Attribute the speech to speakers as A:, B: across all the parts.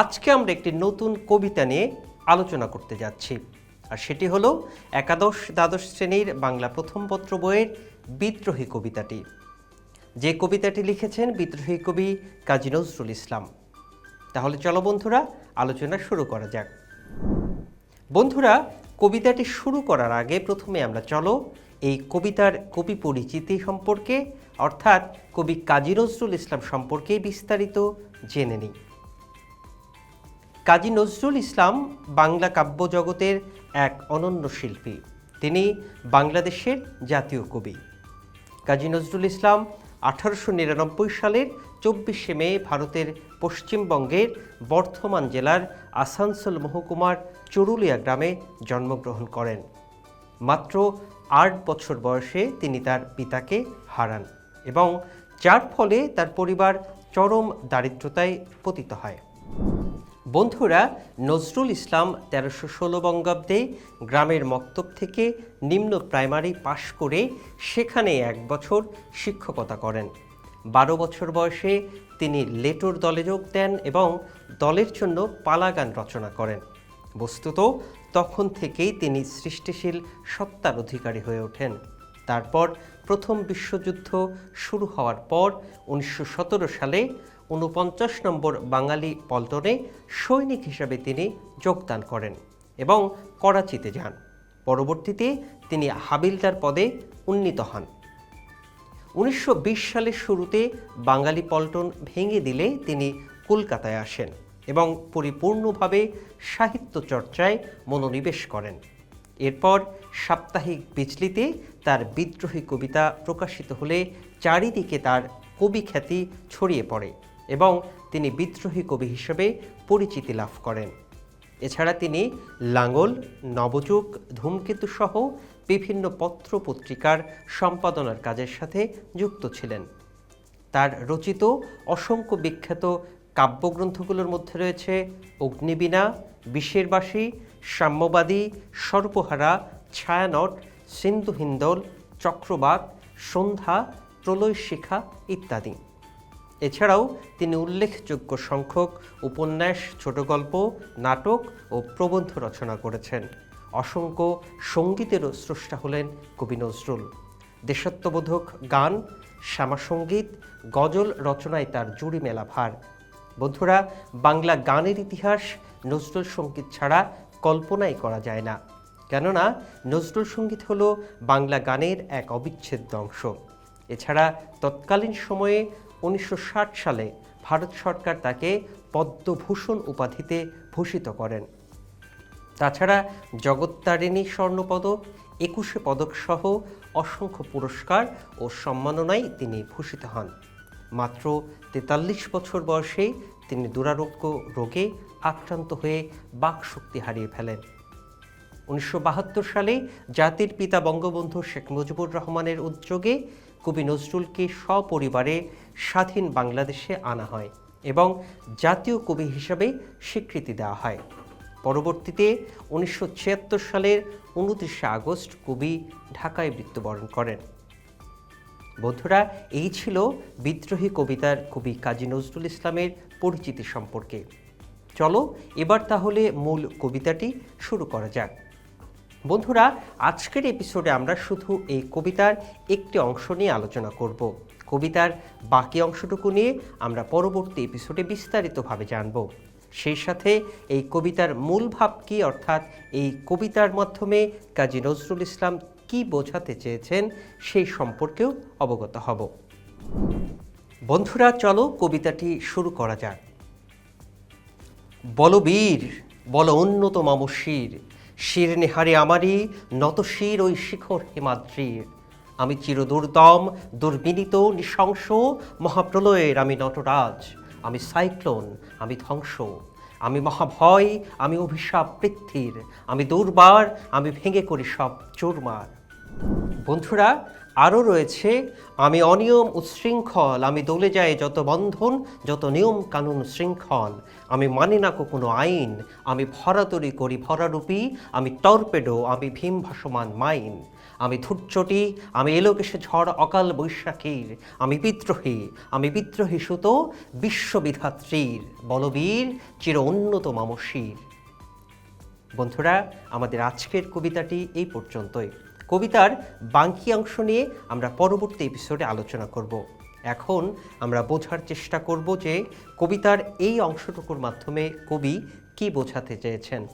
A: আজকে আমরা একটি নতুন কবিতা নিয়ে আলোচনা করতে যাচ্ছি। আর সেটি হলো একাদশ দ্বাদশ শ্রেণির বাংলা প্রথম পত্র বইয়ের বিদ্রোহী কবিতাটি। যে কবিতাটি লিখেছেন বিদ্রোহী কবি কাজী নজরুল ইসলাম। তাহলে চলো বন্ধুরা, আলোচনা শুরু করা যাক। বন্ধুরা, কবিতাটি শুরু করার আগে প্রথমে আমরা চলো এই কবিতার কবি পরিচিতি সম্পর্কে, অর্থাৎ কবি কাজী নজরুল ইসলাম সম্পর্কে বিস্তারিত জেনে নিই। কাজী নজরুল ইসলাম বাংলা কাব্য জগতের এক অনন্য শিল্পী। তিনি বাংলাদেশের জাতীয় কবি। কাজী নজরুল ইসলাম আঠারোশো নিরানব্বই সালের চব্বিশে মে ভারতের পশ্চিমবঙ্গের বর্ধমান জেলার আসানসোল মহকুমার চরুলিয়া গ্রামে জন্মগ্রহণ করেন। মাত্র আট বছর বয়সে তিনি তার পিতাকে হারান এবং যার ফলে তার পরিবার চরম দারিদ্রতায় পতিত হয়। বন্ধুরা, নজরুল ইসলাম তেরোশো ষোলো বঙ্গাব্দে গ্রামের মক্তব থেকে নিম্ন প্রাইমারি পাশ করে সেখানে এক বছর শিক্ষকতা করেন। বারো বছর বয়সে তিনি লেটোর দলে যোগ দেন এবং দলের জন্য পালা গান রচনা করেন। বস্তুত, তখন থেকেই তিনি সৃষ্টিশীল সত্তার অধিকারী হয়ে ওঠেন। তারপর প্রথম বিশ্বযুদ্ধ শুরু হওয়ার পর উনিশশো সতেরো সালে উনপঞ্চাশ নম্বর বাঙালি পল্টনে সৈনিক হিসাবে তিনি যোগদান করেন এবং করাচিতে যান। পরবর্তীতে তিনি হাবিলদার পদে উন্নীত হন। উনিশশো বিশ সালের শুরুতে বাঙালি পল্টন ভেঙে দিলে তিনি কলকাতায় আসেন এবং পরিপূর্ণভাবে সাহিত্য চর্চায় মনোনিবেশ করেন। এরপর সাপ্তাহিক বিজলিতে তার বিদ্রোহী কবিতা প্রকাশিত হলে চারিদিকে তার কবি খ্যাতি ছড়িয়ে পড়ে। এবং তিনি বিদ্রোহী কবি হিসেবে পরিচিতি লাভ করেন। এছাড়া তিনি লাঙ্গল, নবযুগ, ধূমকেতু সহ বিভিন্ন পত্র পত্রিকার সম্পাদনার কাজের সাথে যুক্ত ছিলেন। তার রচিত অসংখ্য বিখ্যাত কাব্যগ্রন্থগুলোর মধ্যে রয়েছে অগ্নিবীণা বিশ্বেরবাসী সাম্যবাদী সর্বহারা ছায়ানট, সিন্ধু হিন্দল চক্রবাক সন্ধ্যা প্রলয় শিখা ইত্যাদি। এছাড়াও তিনি উল্লেখযোগ্য সংখ্যক উপন্যাস, ছোট গল্প, নাটক ও প্রবন্ধ রচনা করেছেন। অসংখ্য সঙ্গীতেরও স্রষ্টা হলেন কবি নজরুল। দেশাত্মবোধক গান, শ্যামাসঙ্গীত, গজল রচনায় তার জুড়ি মেলা ভার। বন্ধুরা, বাংলা গানের ইতিহাস নজরুল সংগীত ছাড়া কল্পনাই করা যায় না। কেননা, নজরুল সংগীত হল বাংলা গানের এক অবিচ্ছেদ্য অংশ। এছাড়া তৎকালীন সময়ে উনিশশো ষাট সালে ভারত সরকার তাকে পদ্মভূষণ উপাধিতে ভূষিত করেন। তাছাড়া জগত্তারিণী স্বর্ণপদক, একুশে পদক সহ অসংখ্য পুরস্কার ও সম্মাননায় তিনি ভূষিত হন। মাত্র তেতাল্লিশ বছর বয়সেই তিনি দুরারোগ্য রোগে আক্রান্ত হয়ে বাকশক্তি হারিয়ে ফেলেন। উনিশশো বাহাত্তর সালে জাতির পিতা বঙ্গবন্ধু শেখ মুজিবুর রহমানের উদ্যোগে কবি নজরুলকে সপরিবারে স্বাধীন বাংলাদেশে আনা হয় এবং জাতীয় কবি হিসাবে স্বীকৃতি দেওয়া হয়। পরবর্তীতে উনিশশো ছিয়াত্তর সালের উনত্রিশে আগস্ট কবি ঢাকায় মৃত্যুবরণ করেন। বন্ধুরা, এই ছিল বিদ্রোহী কবিতার কবি কাজী নজরুল ইসলামের পরিচিতি সম্পর্কে। চলো, এবার তাহলে মূল কবিতাটি শুরু করা যাক। বন্ধুরা, আজকের এপিসোডে আমরা শুধু এই কবিতার একটি অংশ নিয়ে আলোচনা করব। কবিতার বাকি অংশটুকু নিয়ে আমরা পরবর্তী এপিসোডে বিস্তারিতভাবে জানব। সেই সাথে এই কবিতার মূল ভাব কী, অর্থাৎ এই কবিতার মাধ্যমে কাজী নজরুল ইসলাম কি বোঝাতে চেয়েছেন সেই সম্পর্কেও অবগত হব। বন্ধুরা, চলো কবিতাটি শুরু করা যাক। বলবীর, বল উন্নত মামশির শির নেহারে আমারই নতশির ওই শিখর হিমাদ্রির আমি চিরদুর্দম, দুর্বিনীত, নৃশংস, মহাপ্রলয়ের আমি নটরাজ, আমি সাইক্লোন, আমি ধ্বংস। আমি মহাভয়, আমি অভিশাপ পৃথ্বীর আমি দুর্বার, আমি ভেঙে করি সব চুরমার। বন্ধুরা আরও রয়েছে, আমি অনিয়ম উচ্ছৃঙ্খল, আমি দলে যাই যত বন্ধন, যত নিয়ম কানুন শৃঙ্খল। আমি মানি না কোনো আইন, আমি ভরাতরি করি ভরারূপী, আমি টর্পেডো, আমি ভীম ভাসমান মাইন। আমি ধূর্চটি, আমি এলোকেশে ঝড় অকাল বৈশাখীর। আমি বিদ্রোহী আমি বিদ্রোহী সুতো, বিশ্ববিধাত্রীর। বলবীর, চির উন্নত মামসীর। বন্ধুরা, আমাদের আজকের কবিতাটি এই পর্যন্তই। কবিতার বাঙ্কি অংশ নিয়ে আমরা পরবর্তী এপিসোডে আলোচনা করব। এখন আমরা বোঝার চেষ্টা করব যে কবিতার এই অংশটুকুর মাধ্যমে কবি কি বোঝাতে চেয়েছেন।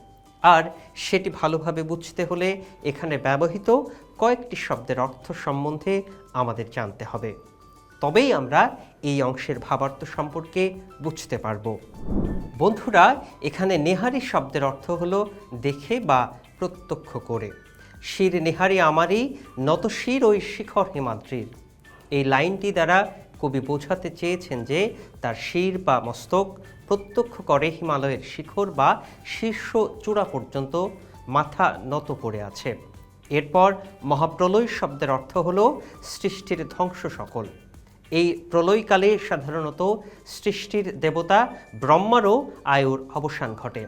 A: আর সেটি ভালোভাবে বুঝতে হলে এখানে ব্যবহৃত কয়েকটি শব্দের অর্থ সম্বন্ধে আমাদের জানতে হবে। তবেই আমরা এই অংশের ভাবার্থ সম্পর্কে বুঝতে পারব। বন্ধুরা, এখানে নেহারি শব্দের অর্থ হলো দেখে বা প্রত্যক্ষ করে। শির নেহারি আমারই, নত শির ওই শিখর হিমাদ্রির। এই লাইনটি দ্বারা কবি বোঝাতে চেয়েছেন যে, তার শির বা মস্তক প্রত্যক্ষ করে হিমালয়ের শিখর বা শীর্ষ চূড়া পর্যন্ত মাথা নত করে আছে। এরপর মহাপ্রলয় শব্দের অর্থ হল সৃষ্টির ধ্বংস সকল। এই প্রলয়কালে সাধারণত সৃষ্টির দেবতা ব্রহ্মারও আয়ুর অবসান ঘটে।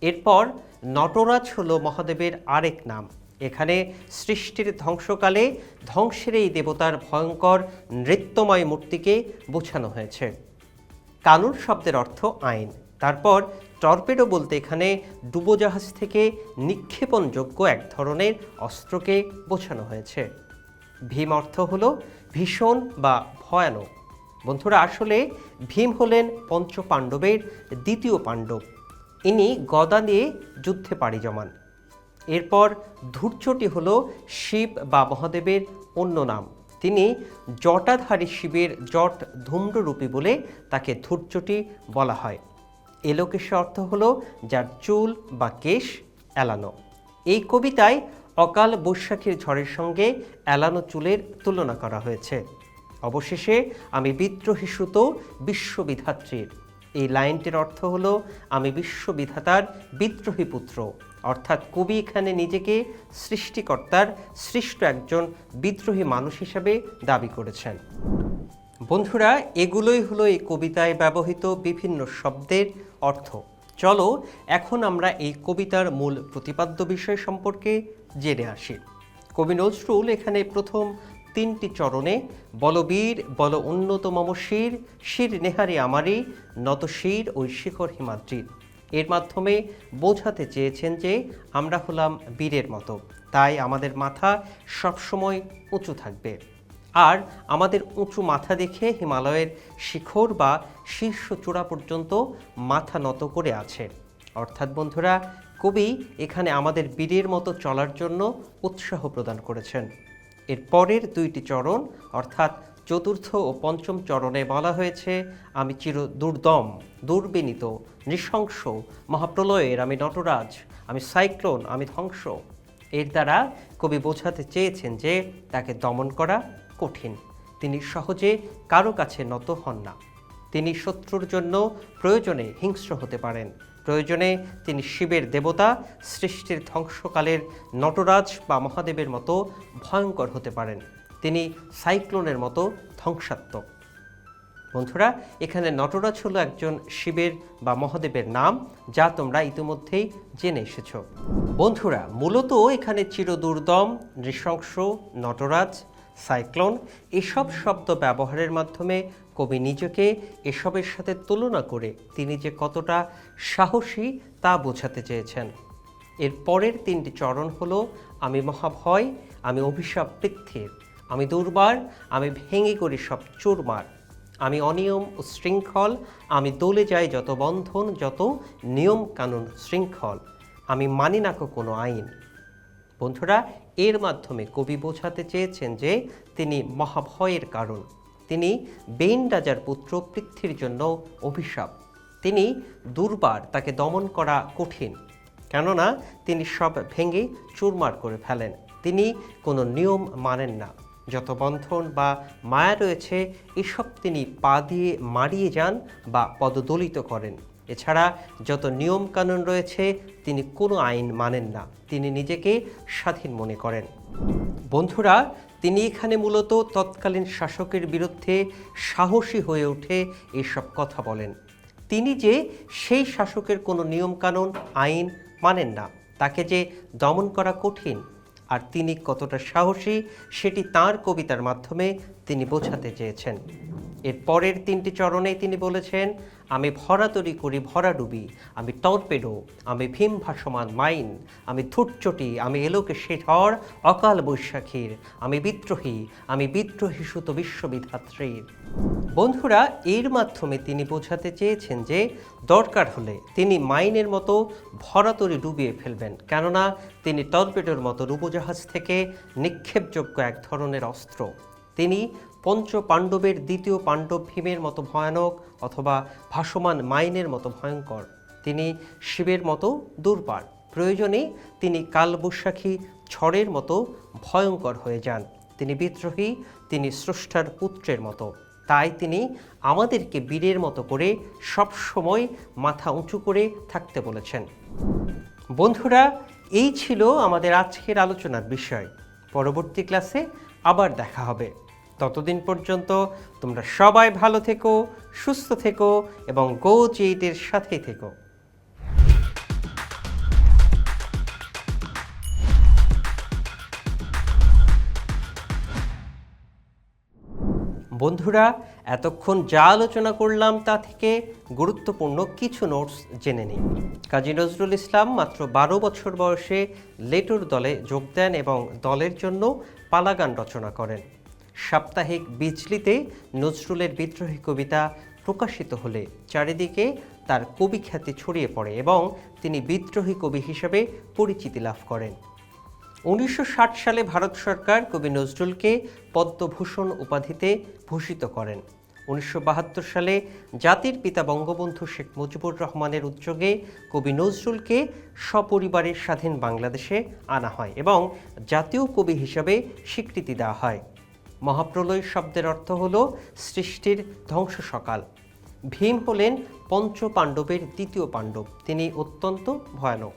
A: এরপর নটরাজ হল মহাদেবের আরেক নাম। এখানে সৃষ্টির ধ্বংসকালে ধ্বংসের এই দেবতার ভয়ঙ্কর নৃত্যময় মূর্তিকে বোঝানো হয়েছে। কানুন শব্দের অর্থ আইন। তারপর টর্পেডো বলতে এখানে ডুবোজাহাজ থেকে নিক্ষেপণযোগ্য এক ধরনের অস্ত্রকে বোঝানো হয়েছে। ভীম অর্থ হল ভীষণ বা ভয়ানক। বন্ধুরা, আসলে ভীম হলেন পঞ্চ পাণ্ডবের দ্বিতীয় পাণ্ডব। ইনি গদা নিয়ে যুদ্ধে পাড়ি জমান। এরপর ধূর্চটি হল শিব বা মহাদেবের অন্য নাম। তিনি জটাধারী শিবের জট ধূম্ররূপী বলে তাকে ধূর্চটি বলা হয়। এলোকেশ অর্থ হল যার চুল বা কেশ এলানো। এই কবিতায় অকাল বৈশাখীর ঝড়ের সঙ্গে এলানো চুলের তুলনা করা হয়েছে। অবশেষে আমি বিদ্রোহী সুত বিশ্ববিধাত্রীর এই লাইনটির অর্থ হলো, আমি বিশ্ববিধাতার বিদ্রোহী পুত্র। অর্থাৎ কবি এখানে নিজেকে সৃষ্টিকর্তার সৃষ্ট একজন বিদ্রোহী মানুষ হিসাবে দাবি করেছেন। বন্ধুরা, এগুলোই হলো এই কবিতায় ব্যবহৃত বিভিন্ন শব্দের অর্থ। চলো, এখন আমরা এই কবিতার মূল প্রতিপাদ্য বিষয় সম্পর্কে জেনে আসি। কবি নজরুল এখানে প্রথম তিনটি চরণে, বলবীর, বল উন্নত মম শির শির নেহারি আমারই নত শির ওই শিখর হিমাদ্রির। এর মাধ্যমে বোঝাতে চেয়েছেন যে, আমরা হলাম বীরের মতো। তাই আমাদের মাথা সবসময় উঁচু থাকবে। আর আমাদের উঁচু মাথা দেখে হিমালয়ের শিখর বা শীর্ষ চূড়া পর্যন্ত মাথা নত করে আছে। অর্থাৎ বন্ধুরা, কবি এখানে আমাদের বীরের মতো চলার জন্য উৎসাহ প্রদান করেছেন। এর পরের দুইটি চরণ, অর্থাৎ চতুর্থ ও পঞ্চম চরণে বলা হয়েছে, আমি চির দুর্দম, দুর্বিনীত, নৃশংস, মহাপ্রলয়ের আমি নটরাজ, আমি সাইক্লোন, আমি ধ্বংস। এর দ্বারা কবি বোঝাতে চেয়েছেন যে তাকে দমন করা কঠিন। তিনি সহজে কারও কাছে নত হন না। তিনি শত্রুর জন্য প্রয়োজনে হিংস্র হতে পারেন। প্রয়োজনে তিনি শিবের দেবতা, সৃষ্টির ধ্বংসকালের নটরাজ বা মহাদেবের মতো ভয়ঙ্কর হতে পারেন। তিনি সাইক্লোনের মতো ধ্বংসাত্মক। বন্ধুরা, এখানে নটরাজ হলো একজন শিবের বা মহাদেবের নাম, যা তোমরা ইতিমধ্যেই জেনে এসেছ। বন্ধুরা, মূলত এখানে চিরদুর্দম, নৃশংস, নটরাজ সাইক্লোন এসব শব্দ ব্যবহারের মাধ্যমে কবি নিজেকে এসবের সাথে তুলনা করে তিনি যে কতটা সাহসী তা বোঝাতে চেয়েছেন। এর পরের তিনটি চরণ হলো, আমি মহাভয়, আমি অভিশাপ পৃথ্বীর আমি দুর্বার, আমি ভেঙে করি সব চুরমার, আমি অনিয়ম ও শৃঙ্খল, আমি দলে যাই যত বন্ধন, যত নিয়ম কানুন শৃঙ্খল, আমি মানি না কোনো আইন। বন্ধুরা এর মাধ্যমে কবি বোঝাতে চেয়েছেন যে তিনি মহাভয়ের কারণ। তিনি বেইন রাজার পুত্র পৃথ্বীর জন্য অভিশাপ। তিনি দুর্বার তাকে দমন করা কঠিন, কেননা তিনি সব ভেঙে চুরমার করে ফেলেন। তিনি কোনো নিয়ম মানেন না। যত বন্ধন বা মায়া রয়েছে, এসব তিনি পা দিয়ে মারিয়ে যান বা পদদলিত করেন। এছাড়া যত নিয়ম কানুন রয়েছে, তিনি কোনো আইন মানেন না। তিনি নিজেকে স্বাধীন মনে করেন। বন্ধুরা, তিনি এখানে মূলত তৎকালীন শাসকের বিরুদ্ধে সাহসী হয়ে উঠে এসব কথা বলেন। তিনি যে সেই শাসকের কোনো নিয়মকানুন আইন মানেন না, তাকে যে দমন করা কঠিন, আর তিনি কতটা সাহসী, সেটি তার কবিতার মাধ্যমে তিনি বোঝাতে চেয়েছেন। এর পরের তিনটি চরণে তিনি বলেছেন, আমি ভরা তরি করি, ভরা ডুবি, আমি টর্পেডো আমি ভীম ভাসমান মাইন, আমি ধূর্চটি, আমি এলোকে শেঠর, অকাল বৈশাখীর, আমি বিদ্রোহী আমি বিদ্রোহী সুত বিশ্ববিধাত্রীর। বন্ধুরা, এর মাধ্যমে তিনি বোঝাতে চেয়েছেন যে, দরকার হলে তিনি মাইনের মতো ভরাতরি ডুবিয়ে ফেলবেন, কেননা তিনি টর্পেডোর মতো ডুবোজাহাজ থেকে নিক্ষেপযোগ্য এক ধরনের অস্ত্র। তিনি পঞ্চ পাণ্ডবের দ্বিতীয় পাণ্ডব ভীমের মতো ভয়ানক অথবা ভাসমান মাইনের মতো ভয়ঙ্কর। তিনি শিবের মতো দুর্বার প্রয়োজনে তিনি কালবৈশাখী ঝড়ের মতো ভয়ঙ্কর হয়ে যান। তিনি বিদ্রোহী, তিনি স্রষ্টার পুত্রের মতো। তাই তিনি আমাদেরকে বীরের মতো করে সব সময় মাথা উঁচু করে থাকতে বলেছেন। বন্ধুরা, এই ছিল আমাদের আজকের আলোচনার বিষয়। পরবর্তী ক্লাসে আবার দেখা হবে। ততদিন পর্যন্ত তোমরা সবাই ভালো থেকো, সুস্থ থেকো এবং গো চেইটের সাথেই থেকো। বন্ধুরা, এতক্ষণ যা আলোচনা করলাম তা থেকে গুরুত্বপূর্ণ কিছু নোটস জেনে নিই। কাজী নজরুল ইসলাম মাত্র বারো বছর বয়সে লেটুর দলে যোগ দেন এবং দলের জন্য পালাগান রচনা করেন। সাপ্তাহিক বিজলিতে নজরুলের বিদ্রোহী কবিতা প্রকাশিত হলে চারিদিকে তার কবি খ্যাতি ছড়িয়ে পড়ে এবং তিনি বিদ্রোহী কবি হিসেবে পরিচিতি লাভ করেন। উনিশশো ষাট সালে ভারত সরকার কবি নজরুলকে পদ্মভূষণ উপাধিতে ভূষিত করেন। উনিশশো বাহাত্তর সালে জাতির পিতা বঙ্গবন্ধু শেখ মুজিবুর রহমানের উদ্যোগে কবি নজরুলকে সপরিবারে স্বাধীন বাংলাদেশে আনা হয় এবং জাতীয় কবি হিসাবে স্বীকৃতি দেওয়া হয়। মহাপ্রলয় শব্দের অর্থ হল সৃষ্টির ধ্বংস সকাল। ভীম হলেন পঞ্চ পাণ্ডবের দ্বিতীয় পাণ্ডব। তিনি অত্যন্ত ভয়ানক।